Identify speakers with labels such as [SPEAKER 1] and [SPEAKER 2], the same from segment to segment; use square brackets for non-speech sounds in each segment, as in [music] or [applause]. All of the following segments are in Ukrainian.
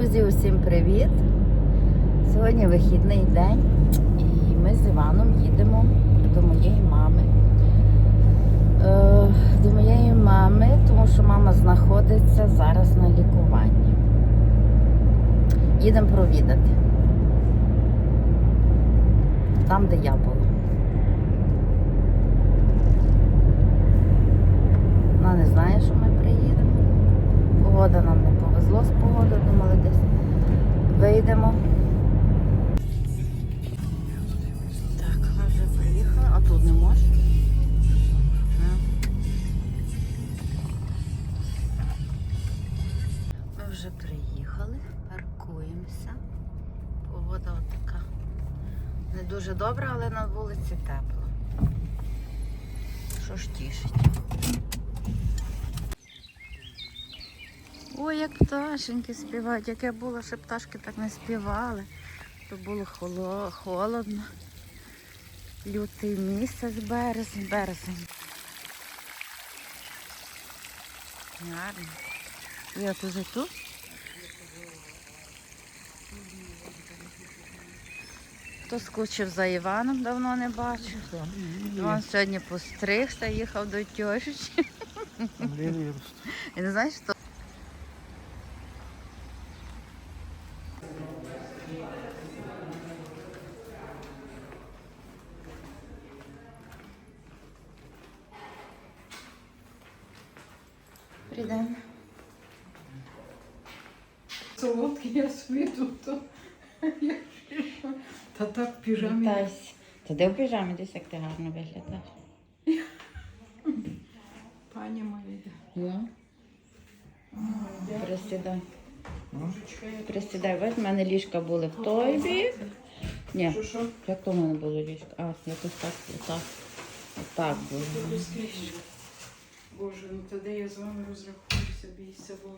[SPEAKER 1] Друзі, усім привіт! Сьогодні вихідний день і ми з Іваном їдемо до моєї мами. Е, до моєї мами, тому що мама знаходиться зараз на лікуванні. Їдемо провідати. Там, де я була. Вона не знає, що ми приїдемо. Погода нам не повезло з погодою, думали десь вийдемо. Так, ми вже приїхали, а тут не можеш? Ми вже приїхали, паркуємося. Погода отака. Не дуже добра, але на вулиці тепло. Що ж тішить? Ой, як пташеньки співають. Як я була, ще пташки так не співали. То було холодно. Лютий місяць, березень, березень. Гарно. І от уже тут. Хто скучив за Іваном, давно не бачив. Іван сьогодні постригся, їхав до тьошечки. [laughs] І не знаєш, що Прийдемо.
[SPEAKER 2] Солодкий я собі тут. Та так в піжамі.
[SPEAKER 1] Вітайся. Та де в піжамі десь як ти гарно виглядаєш?
[SPEAKER 2] Пані моя.
[SPEAKER 1] Ну, присідай. Присідай, ось в мене ліжка були в той бік. Ні,
[SPEAKER 2] Що, що?
[SPEAKER 1] як то в мене було ліжка? А, якось так, отак. Отак було.
[SPEAKER 2] Боже, ну тоді я з вами розрахуюся, бійся, бо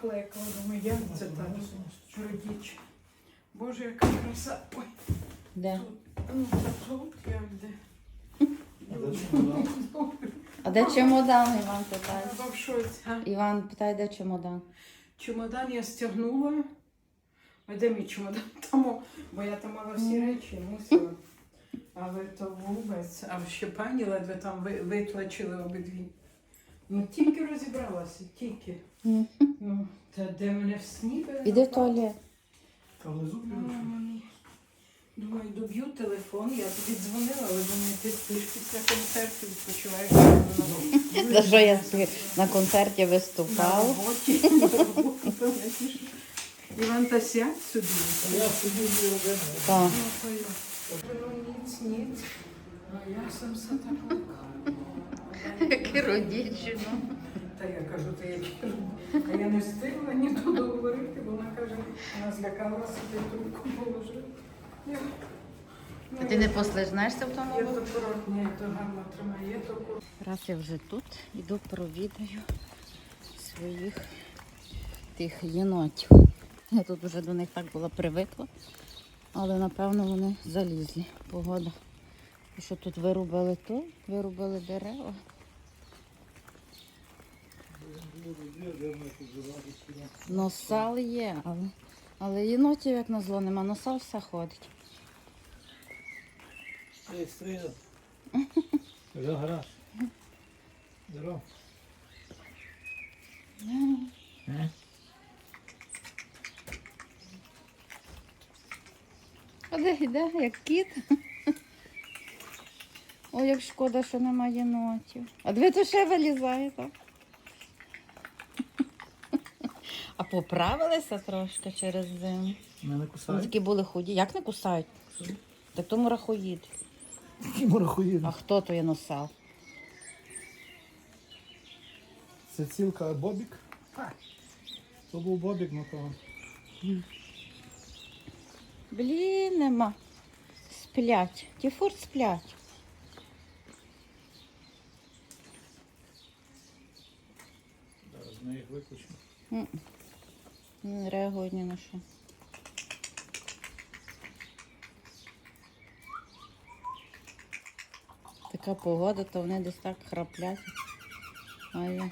[SPEAKER 2] клейкала, думаю, як це так? Родіч. Боже, яка краса. Ой,
[SPEAKER 1] Де?
[SPEAKER 2] ну тут як де.
[SPEAKER 1] А де чемодан, Іван питає?
[SPEAKER 2] Я в шоці. а?
[SPEAKER 1] Іван питає, де чемодан?
[SPEAKER 2] Чемодан я стягнула. А де мій чемодан? [laughs] Там, бо я там мала всі речі, мусила. Але то вубець, а ще пані ледве там ви- витлачили обидві. Ну тільки розібралася, тільки. Ну, та де мене в сні?
[SPEAKER 1] Іди в туалет.
[SPEAKER 3] Та внизу
[SPEAKER 2] мені. Думаю, доб'ю телефон, я тобі дзвонила, але думаю, ти спиш після концерту, відпочиваєш на,
[SPEAKER 1] За що я собі на концерті
[SPEAKER 2] на
[SPEAKER 1] виступав?
[SPEAKER 2] роботі. на роботу, то. Іван, та сядь собі.
[SPEAKER 3] Я собі не один.
[SPEAKER 1] Так.
[SPEAKER 2] Ну, то я. Ну, ніц, ніц. А я сам все так
[SPEAKER 1] Які родічі, ну.
[SPEAKER 2] Та я кажу, та я кажу, а я не встигла ні то договорити, бо вона каже, вона злякалася, ти трубку положив. Я-
[SPEAKER 1] А ти не послизнешся в тому?
[SPEAKER 2] Є то корот, ні, то гарно тримає, то.
[SPEAKER 1] Раз я вже тут, іду провідаю своїх тих єнотів. Я тут вже до них так була привикла, але напевно вони залізли. Погода. І що тут вирубали то, вирубали дерева. Носал є, але, але єнотів, як назло, нема. Носал все ходить.
[SPEAKER 3] Ей, стріля. [laughs] Вже гараж. Здорово. Е?
[SPEAKER 1] А де йде, як кіт? [laughs] Ой, як шкода, що немає єнотів. А диви, то ще вилізає так. А поправилися трошки через зиму.
[SPEAKER 3] Мене
[SPEAKER 1] Вони
[SPEAKER 3] кусають.
[SPEAKER 1] такі були худі. Як не кусають? Так тому рахоїд.
[SPEAKER 3] Які морахуїни.
[SPEAKER 1] А хто то є носав?
[SPEAKER 3] Це цілка Бобік. То був Бобік, ну то.
[SPEAKER 1] Блін, нема. Сплять. Ті фурт сплять.
[SPEAKER 3] Зараз ми їх виключимо.
[SPEAKER 1] М. Не реагує ні на що. Така погода, то вони десь так храплять. А я...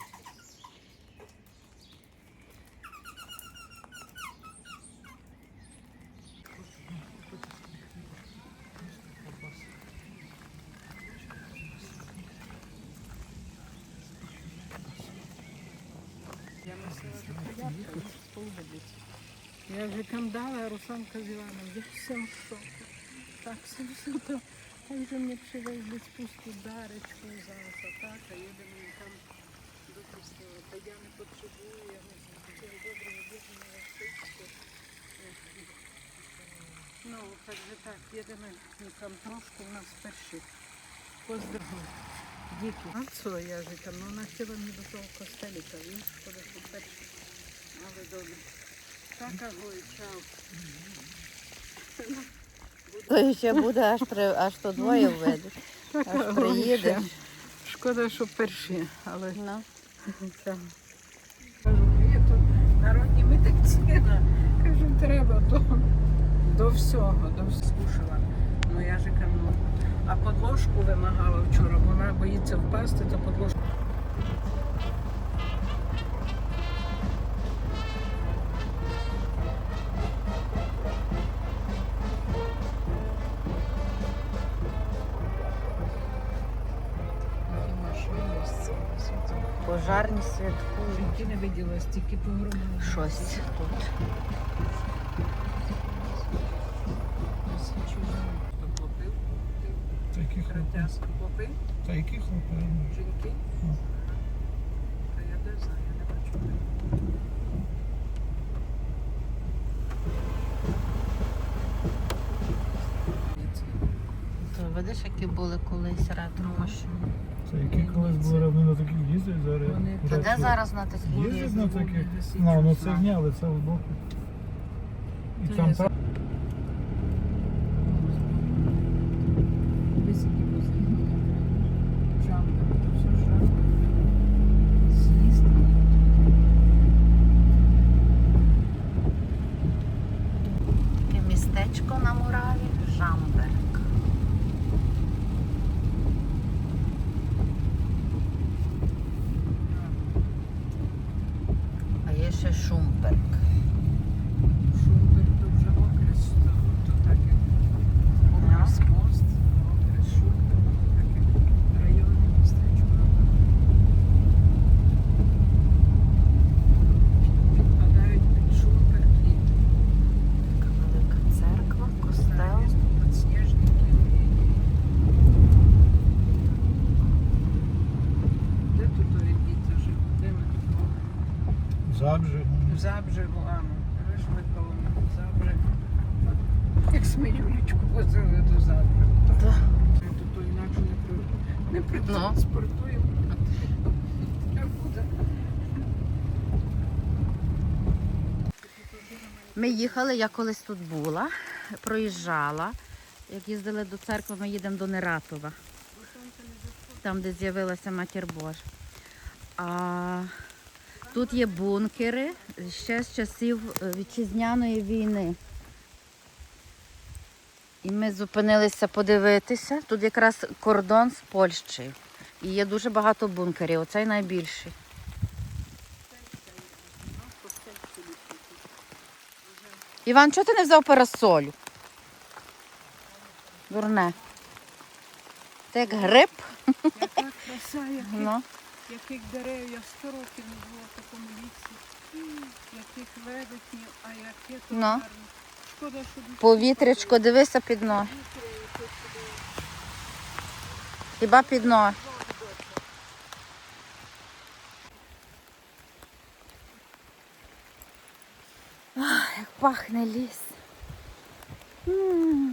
[SPEAKER 2] Я вже кандала, а Русланка з Я всім в шоку. Так, все, все то. Так же мені привезли спуску даречку зараз, а так, а їдемо і там до. Та я не потребую, я не знаю, доброго їдемо на Васильську. Ну, так же так, їдемо і там трошки у нас перші. Поздравляю. Діки. А що я ж там, ну вона хотіла мені до того костеліка, він шкода, що перший. Але добре. Так, агой, чао.
[SPEAKER 1] То ще буде аж при аж то двоє введеш. Аж приїдеш.
[SPEAKER 2] Шкода, що перші, але
[SPEAKER 1] Ну.
[SPEAKER 2] це. Кажу, є тут народні медицина. Кажу, треба до, до всього, до всього скушала. Ну я ж кажу, а подложку вимагала вчора, вона боїться впасти, то подложку.
[SPEAKER 1] Пожарні святкують.
[SPEAKER 2] Жінки не виділа, стільки погромили.
[SPEAKER 1] Щось тут.
[SPEAKER 3] Та які
[SPEAKER 2] попив?
[SPEAKER 3] Та які хлопці?
[SPEAKER 2] Жінки?
[SPEAKER 3] Ну.
[SPEAKER 2] А я не знаю, я не бачу.
[SPEAKER 1] То видиш, які були колись ретро машини.
[SPEAKER 3] Які колись були вони на таких їздять зараз.
[SPEAKER 2] Вони-
[SPEAKER 1] Та де зараз на таких
[SPEAKER 3] Їздять
[SPEAKER 1] їздять?
[SPEAKER 3] на таких? Ну, ну це
[SPEAKER 1] знаю.
[SPEAKER 3] але це в боку. І
[SPEAKER 2] То
[SPEAKER 3] там
[SPEAKER 2] я
[SPEAKER 3] так.
[SPEAKER 2] Високі возили. Жамка, то все жамка. З'їсти.
[SPEAKER 1] Таке містечко на Мураві Жамберг. А є ще Шумберг.
[SPEAKER 2] Шумберг то вже окрес, то, то так як окрес мост, окрес Шумберг, так як районне містечко. Підпадають під Шумберг і
[SPEAKER 1] Така велика церква, костел.
[SPEAKER 2] Подснежники. Де тут орієнтіться жив? Де ми тут?
[SPEAKER 3] Забже.
[SPEAKER 2] В Забжигу, а ну, ви ж ми коло Забжигу. Як ми Юлічку возили до.
[SPEAKER 1] Да.
[SPEAKER 2] Ми тут інакше не при не
[SPEAKER 1] Ну.
[SPEAKER 2] притранспортуємо. Буде?
[SPEAKER 1] Ми їхали, я колись тут була, проїжджала. Як їздили до церкви, ми їдемо до Нератова, там, де з'явилася матір Божа. А тут є бункери ще з часів е, вітчизняної війни. І ми зупинилися подивитися. Тут якраз кордон з Польщею. І є дуже багато бункерів. Оцей найбільший. Іван, чого ти не взяв парасолю? Дурне. Ти як гриб?
[SPEAKER 2] Яка краса,
[SPEAKER 1] Ну.
[SPEAKER 2] Яких дерев, я сто років не була в такому лісі. Яких велетнів, а яке то
[SPEAKER 1] Ну.
[SPEAKER 2] гарне. Шкода, що
[SPEAKER 1] Повітрячко, дивися під ноги. Хіба під ноги? Ах, як пахне ліс. М.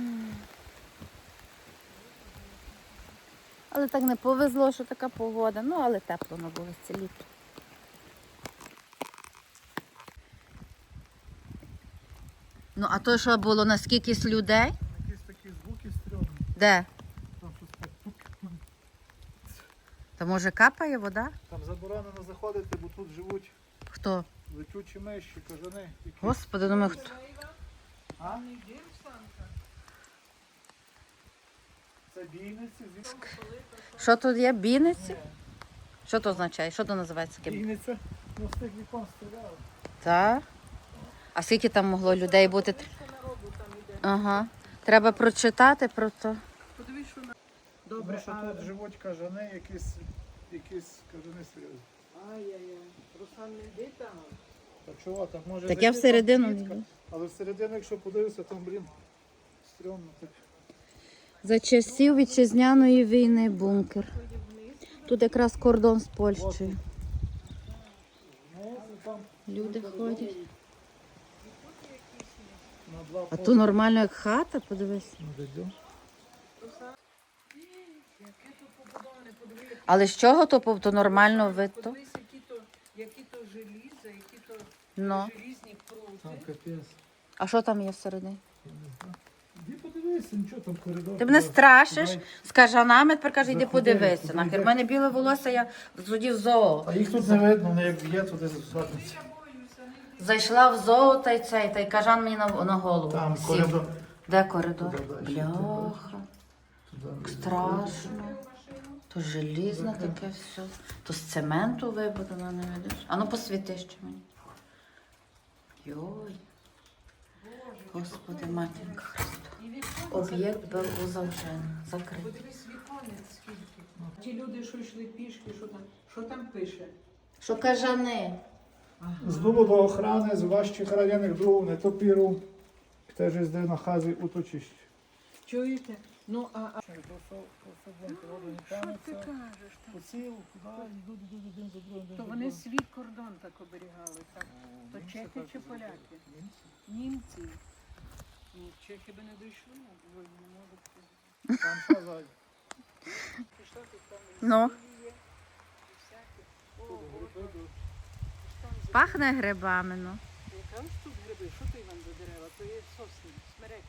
[SPEAKER 1] Але так не повезло, що така погода. Ну, але тепло на вулиці літо. Ну, а то що було на скількись людей?
[SPEAKER 3] Якісь такі звуки стрьомні.
[SPEAKER 1] Де?
[SPEAKER 3] Там щось так тук.
[SPEAKER 1] Та може капає вода?
[SPEAKER 3] Там заборонено заходити, бо тут живуть
[SPEAKER 1] Хто?
[SPEAKER 3] летючі миші, кажани. які-
[SPEAKER 1] Господи, думаю, хто?
[SPEAKER 3] А?
[SPEAKER 2] не йди, Русланка.
[SPEAKER 3] Це бійниці, звідки?
[SPEAKER 1] Що тут є? Бійниці? Що то означає? Що то називається?
[SPEAKER 3] Бійниця. Ну, з тих вікон стріляли.
[SPEAKER 1] Так. А скільки там могло людей бути?
[SPEAKER 2] Народу там іде?
[SPEAKER 1] Ага. Треба прочитати про то.
[SPEAKER 2] Подивись, що на...
[SPEAKER 3] Добре, що
[SPEAKER 2] а...
[SPEAKER 3] тут живуть кажани, якісь, якісь кажани серйозні.
[SPEAKER 2] Ай-яй-яй. Руслан, не йди там.
[SPEAKER 3] Та чого, так може
[SPEAKER 1] Так я
[SPEAKER 3] зайти,
[SPEAKER 1] всередину не
[SPEAKER 3] клітка,
[SPEAKER 1] йду.
[SPEAKER 3] Але всередину, якщо подивишся, там, блін, стрьомно так.
[SPEAKER 1] За часів вітчизняної війни бункер. Тут якраз кордон з Польщею. Люди ходять. А то нормально як хата, подивись. Але з чого то пов- то нормально видно?
[SPEAKER 2] Подивись, які то, які то желіза, які то
[SPEAKER 1] Ну.
[SPEAKER 2] желізні прути.
[SPEAKER 3] Там капець.
[SPEAKER 1] А що там є всередині?
[SPEAKER 3] Я не знаю. Іди подивися, нічого там коридор.
[SPEAKER 1] Ти мене страшиш з кажанами, тепер каже, йди
[SPEAKER 3] Заходи,
[SPEAKER 1] подивися.
[SPEAKER 3] туди
[SPEAKER 1] Нахер. У мене біле волосся, я тоді в зоо.
[SPEAKER 3] А їх тут не видно, вони як є туди засадниці.
[SPEAKER 1] Зайшла в зоо та й цей, та й кажан мені на, на голову.
[SPEAKER 3] Там
[SPEAKER 1] сів.
[SPEAKER 3] коридор.
[SPEAKER 1] Де коридор?
[SPEAKER 3] Туди далі.
[SPEAKER 1] Бляха,
[SPEAKER 3] Туди.
[SPEAKER 1] страшно. То желізне таке все. То з цементу вибудовано, не видиш? А ну посвіти ще мені. Йой. Господи, матінка Христа. Об'єкт був завжен, закритий.
[SPEAKER 2] Подивись віконець скільки. Ті люди, що йшли пішки, що там, що там пише?
[SPEAKER 1] Що кажани?
[SPEAKER 3] Z důvodu ochrany zvláště chráněných druhů netopírů, kteří zde nachází útočiště.
[SPEAKER 2] Чуєте? Ну, а, а що ти кажеш? Там? То вони свій кордон так оберігали, так? То чехи чи поляки? Німці. Ну, чехи би не дійшли, бо не можуть.
[SPEAKER 3] Там?
[SPEAKER 2] Пішла тут там
[SPEAKER 1] Ну,
[SPEAKER 2] і є, і всяке. О, там за-
[SPEAKER 1] пахне грибами, ну.
[SPEAKER 2] Яка ж тут гриби? Що то Іван за дерева? То є сосни, смереки.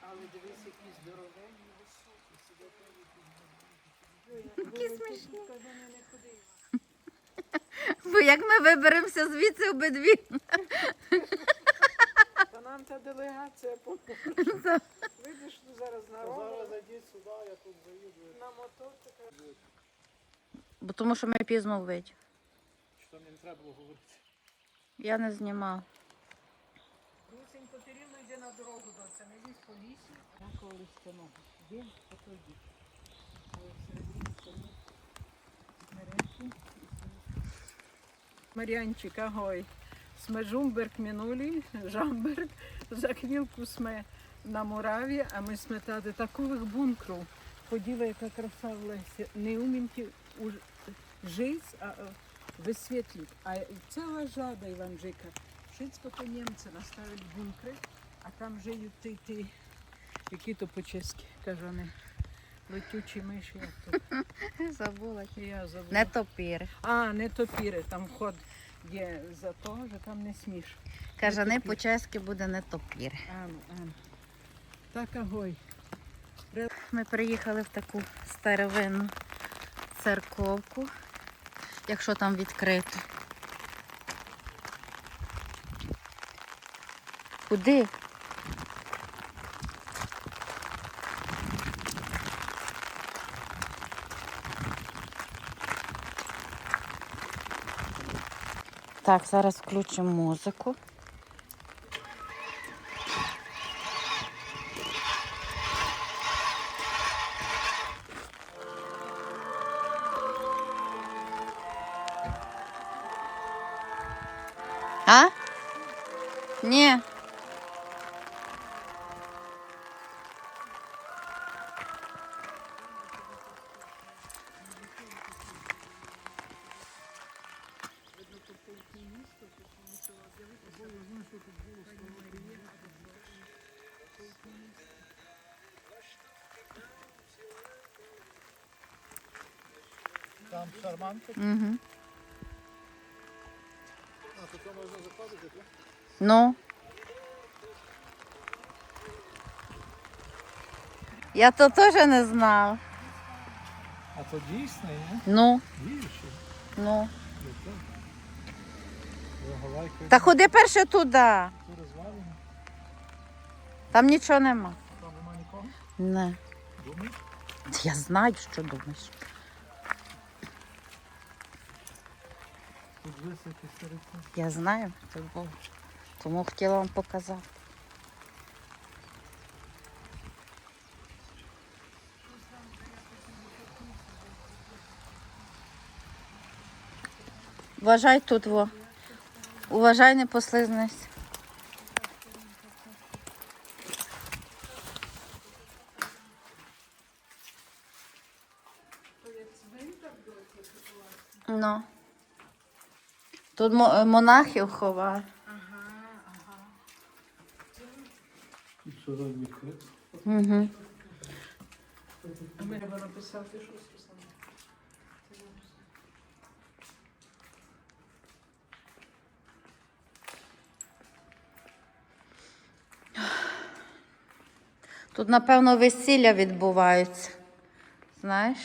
[SPEAKER 2] Але дивись, які здоровенні, високі, сидять.
[SPEAKER 1] Які смішні. Бо як ми виберемося звідси обидві.
[SPEAKER 2] Нам та делегація поможе. [laughs] Видиш, ну зараз народ
[SPEAKER 3] Зараз зайдіть сюди, я тут заїду.
[SPEAKER 2] на мотор така.
[SPEAKER 1] Бо тому що ми пізно вийдемо.
[SPEAKER 3] Що там не треба було говорити.
[SPEAKER 1] Я не знімав.
[SPEAKER 2] Русенько, ти рівно йде на дорогу до це, не лізь по лісі. Такого листяного. Він потоді. Мар'янчик, агой. Сме Жумберг минулі, Жамберг, за хвилку сме на Мораві, а ми сме тади такових бункрів. Подіва, яка краса в лесі. Не уміньте жити, а висвітлити. А ціла жада Іванжика. Wszystko to Niemcy nastavili bunkry a tam żyją ty, ty, які то по-чеськи, кажани, летючі миші, як то. [laughs]
[SPEAKER 1] Забула.
[SPEAKER 2] Я забула.
[SPEAKER 1] Не топір.
[SPEAKER 2] А, не топіри, там вход є за то, що там не сміш.
[SPEAKER 1] Кажани по-чеськи буде не топір.
[SPEAKER 2] Так, агой.
[SPEAKER 1] Ми приїхали в таку старовинну церковку, якщо там відкрито. Куди? Так, зараз включимо музику. А? Ні. Угу.
[SPEAKER 3] А, то можна заходити, так?
[SPEAKER 1] Ну. Я то теж не знав.
[SPEAKER 3] А то дійсний, ні?
[SPEAKER 1] Ну,
[SPEAKER 3] Діючий.
[SPEAKER 1] ну.
[SPEAKER 3] Заголайка.
[SPEAKER 1] Та ходи перше туди.
[SPEAKER 3] Тут розвалено.
[SPEAKER 1] Там нічого нема.
[SPEAKER 3] Там нема нікого.
[SPEAKER 1] Не.
[SPEAKER 3] Думаєш?
[SPEAKER 1] Я знаю, що думаєш.
[SPEAKER 3] Тут високі стариці.
[SPEAKER 1] Я знаю, був. Тому хотіла вам показати. Вважай тут во. Уважай, не послизнись. Ну. Тут е, монахів.
[SPEAKER 3] Що за відкрит?
[SPEAKER 1] Угу.
[SPEAKER 2] А ми треба написати щось
[SPEAKER 1] Тут, напевно, весілля відбуваються. Знаєш?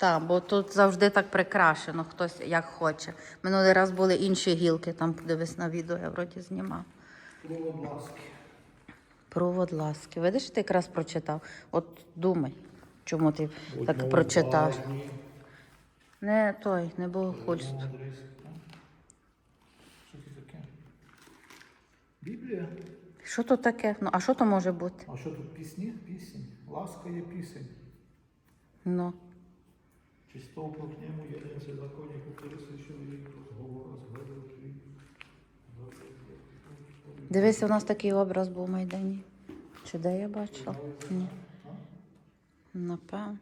[SPEAKER 1] Так, бо тут завжди так прикрашено, хтось як хоче. Минулий раз були інші гілки, там подивись на відео, я вроді знімав.
[SPEAKER 3] Провод ласки.
[SPEAKER 1] Провод ласки. Видиш, ти якраз прочитав. От думай, чому ти так прочитав. Не той, не богохульство.
[SPEAKER 3] Що це таке? Біблія?
[SPEAKER 1] Що то таке? Ну, а що то може бути?
[SPEAKER 3] А що тут пісні? Пісень. Ласка є пісень.
[SPEAKER 1] Ну.
[SPEAKER 3] Чисто по ньому єдине це законі, які чоловік, розговор, згодив твій.
[SPEAKER 1] Дивися, у нас такий образ був в Майдані. Чи де я бачила? Ні. Напевно.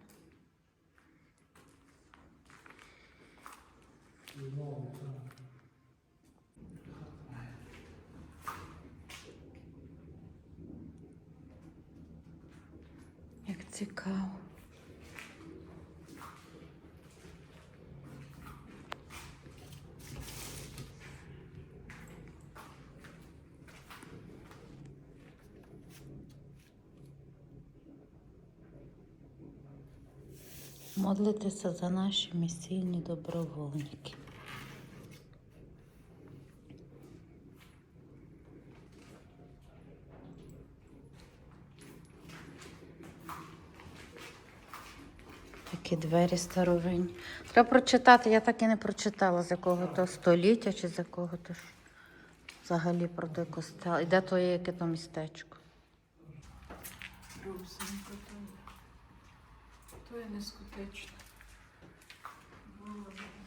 [SPEAKER 1] Як цікаво. Молитися за наші місійні добровольники. Такі двері старовинні. Треба прочитати, я так і не прочитала, з якого то століття чи з якого то ж взагалі про той костел. І де то є яке то містечко.
[SPEAKER 2] Русинка То е нескотечно.
[SPEAKER 1] Благодаря.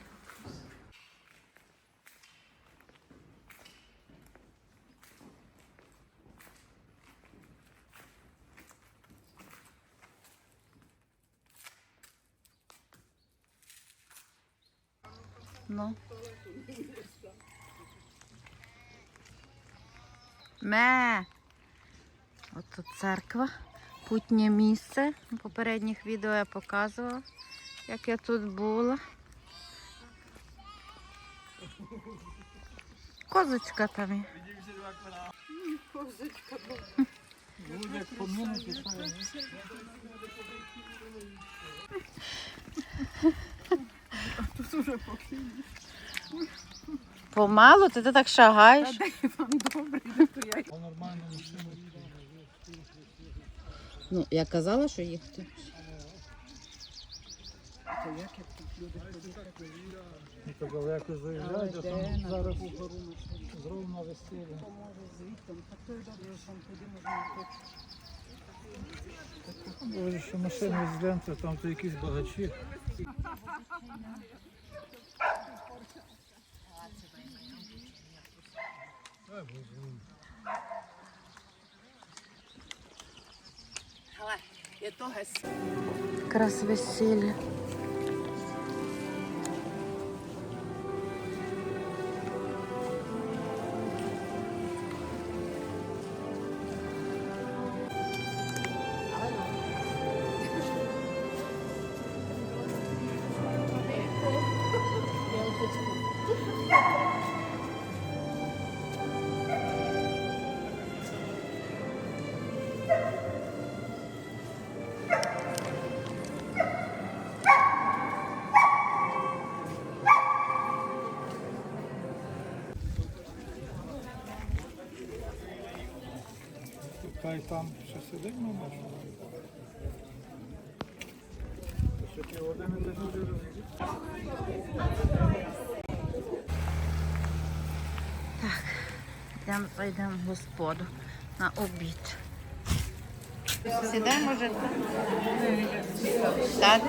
[SPEAKER 1] Ме! Ото църква. Путнє місце. У попередніх відео я показувала, як я тут була. Козочка там є.
[SPEAKER 3] Як помінути, що я
[SPEAKER 1] Помалу, ти, ти так шагаєш.
[SPEAKER 3] По нормальному машину.
[SPEAKER 1] Ну, я казала, що їхати.
[SPEAKER 3] Ну, далеко заїжджають, а там зараз зровна весілля. Боже, що машини з ленти, там то якісь багачі.
[SPEAKER 1] Якраз весілля.
[SPEAKER 3] Хай там ще сидить, мабуть. Ще півгодини десь буде розійти.
[SPEAKER 1] Йдемо, зайдемо в господу на обід. Сідай, може? Так.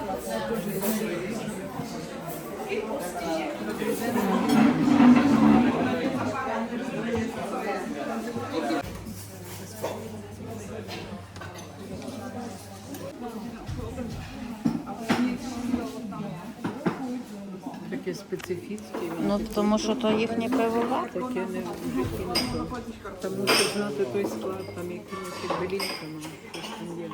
[SPEAKER 2] Таке специфічне.
[SPEAKER 1] Ну, тому що то їхнє пивовар.
[SPEAKER 2] Таке не. Тому що знати той склад, там якимось белінками, щось там є.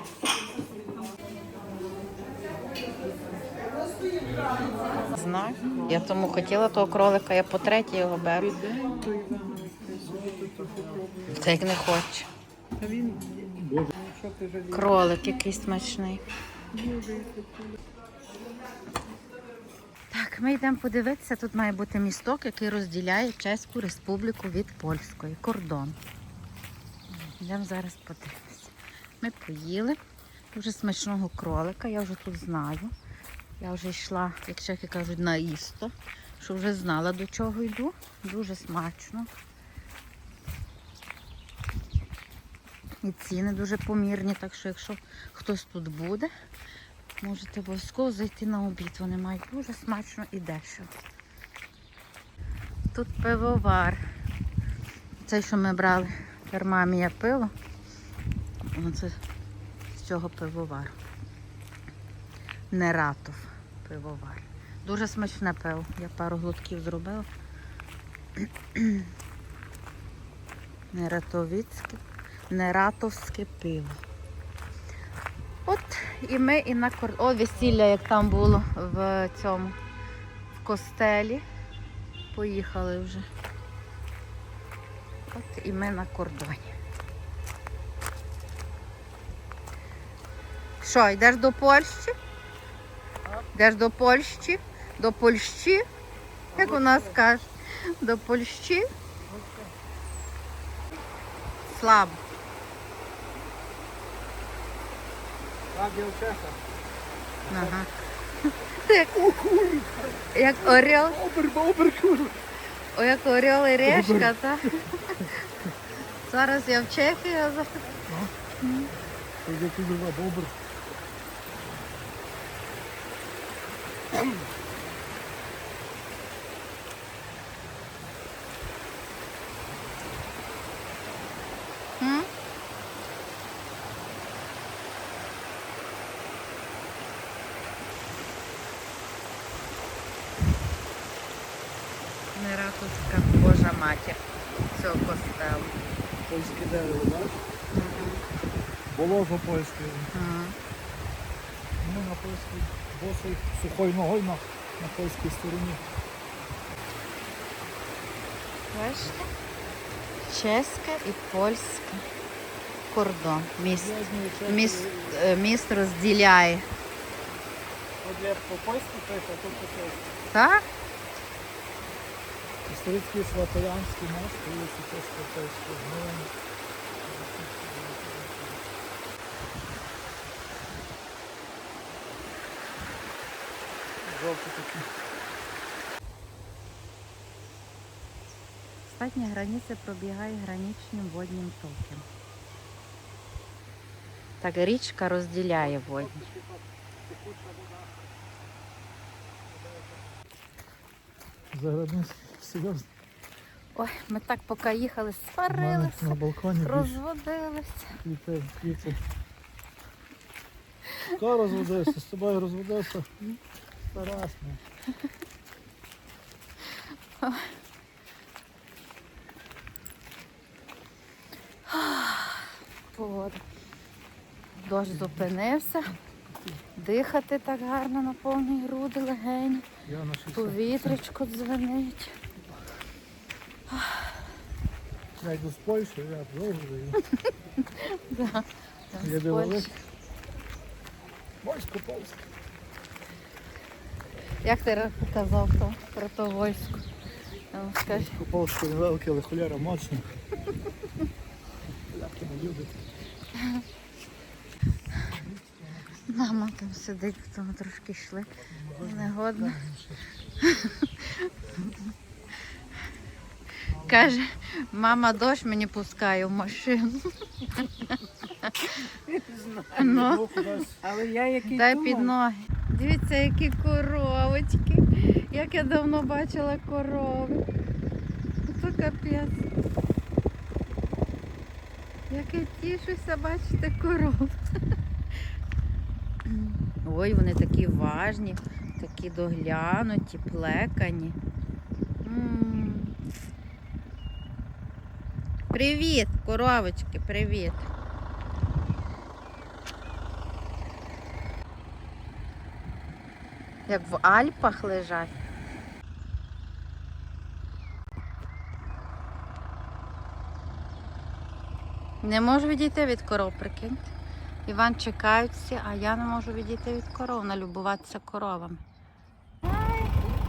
[SPEAKER 1] Знаю. Я тому хотіла того кролика, я по третій його беру. Це як не хоче.
[SPEAKER 2] Він,
[SPEAKER 1] Кролик якийсь смачний. Так, ми йдемо подивитися. Тут має бути місток, який розділяє Чеську республіку від польської. Кордон. Йдемо зараз подивитися. Ми поїли. Дуже смачного кролика, я вже тут знаю. Я вже йшла, як чехи кажуть, на істо, що вже знала, до чого йду. Дуже смачно. І ціни дуже помірні, так що якщо хтось тут буде, Можете обов'язково зайти на обід. Вони мають дуже смачно і дешево. Тут пивовар. Цей, що ми брали термамія пиво. Оце з цього пивовару. Нератов пивовар. Дуже смачне пиво. Я пару глотків зробила. [clears throat] Нератовицьке, нератовське пиво. От і ми і на кор... О, весілля, як там було в цьому в костелі. Поїхали вже. От і ми на кордоні. Що, йдеш до Польщі? Йдеш до Польщі? До Польщі? Як у нас кажуть? До Польщі? Слабо. Ага. Як, [laughs] як орел, о, як орел і решка, так? Зараз я в Чехії, а зараз
[SPEAKER 3] To jest kurwa bober.
[SPEAKER 1] М? Нераковська Божа матір цього костелу.
[SPEAKER 3] Polskie дерево, так? Боложо польське.
[SPEAKER 1] Ага.
[SPEAKER 3] Ну, на польській босий сухою ногою на, на польській стороні.
[SPEAKER 1] Бачите? Чеська і польська кордон. Міст, міст, е, міст розділяє.
[SPEAKER 3] От я по-польськи пише, а тут по-польськи.
[SPEAKER 1] Так?
[SPEAKER 3] Історичний Сватоянський мост, вулиця Чесько-Польська. Ну, Жовті такі.
[SPEAKER 1] Остання границя пробігає граничним водним током. Так річка розділяє водні.
[SPEAKER 3] Заградницький, серйозно.
[SPEAKER 1] Ой, ми так поки їхали, сварилися,
[SPEAKER 3] на балконі
[SPEAKER 1] розводилися.
[SPEAKER 3] квіти, квіти. Хто розводився? З тобою розводився?
[SPEAKER 1] Погода. Дощ зупинився. Дихати так гарно на повні груди легені.
[SPEAKER 3] 60.
[SPEAKER 1] Повітрячко дзвенить.
[SPEAKER 3] Я йду з Польщі, я довго. [laughs]
[SPEAKER 1] Да. Там
[SPEAKER 3] Я.
[SPEAKER 1] Польщі.
[SPEAKER 3] Польсько-польсько.
[SPEAKER 1] Як ти казав то, про то войсько? Ну, Скажи.
[SPEAKER 3] Польсько велике, але холєра моцна. Як не любить.
[SPEAKER 1] Мама там сидить, тому трошки йшли. Негодно. [laughs] Каже, мама дощ мені пускає в машину. Ну,
[SPEAKER 2] Але я який
[SPEAKER 1] дай під ноги. Дивіться, які коровочки. Як я давно бачила корови. Ото капець. Як я тішуся бачити коров. Ой, вони такі важні, такі доглянуті, плекані. М. Привіт, коровочки, привіт. Як в Альпах лежать. Не можу відійти від коров, прикиньте. Іван чекають всі, а я не можу відійти від коров, налюбуватися коровами.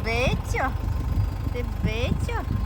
[SPEAKER 1] Битю, ти битю?